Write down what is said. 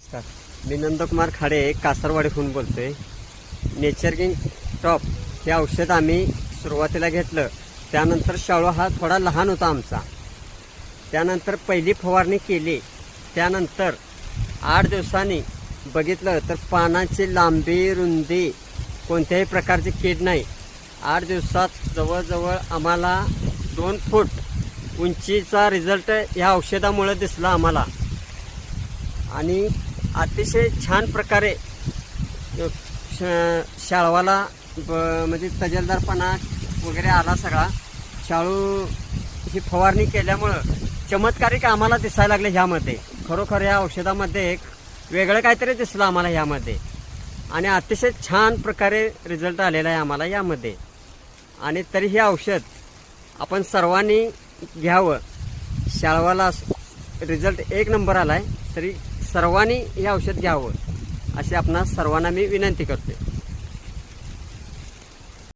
नमस्कार. मी नंदकुमार खाडे कासरवाडीहून बोलतोय. Nature king top हे औषध आम्ही सुरुवातीला घेतलं. त्यानंतर शाळू हा थोडा लहान होता आमचा. त्यानंतर पहिली फवारणी केली. त्यानंतर आठ दिवसांनी बघितलं तर पानाची लांबी रुंदी कोणत्याही प्रकारची कीड नाही. आठ दिवसात जवळजवळ आम्हाला दोन फूट उंचीचा रिझल्ट ह्या औषधामुळे दिसला आम्हाला. आणि अतिशय छान प्रकारे श- शाळवाला ब म्हणजे तजेलदारपणा वगैरे आला सगळा. शाळू ही फवारणी केल्यामुळं चमत्कारिक आम्हाला दिसायला लागले ह्यामध्ये. खरोखर या औषधामध्ये एक वेगळं काहीतरी दिसलं आम्हाला ह्यामध्ये. आणि अतिशय छान प्रकारे रिझल्ट आलेला आहे आम्हाला यामध्ये. आणि तरी हे औषध आपण सर्वांनी घ्यावं. शाळवाला रिझल्ट एक नंबर आला आहे तरी सर्वांनी हे औषध घ्यावं अशी आपणास सर्वांना मी विनंती करते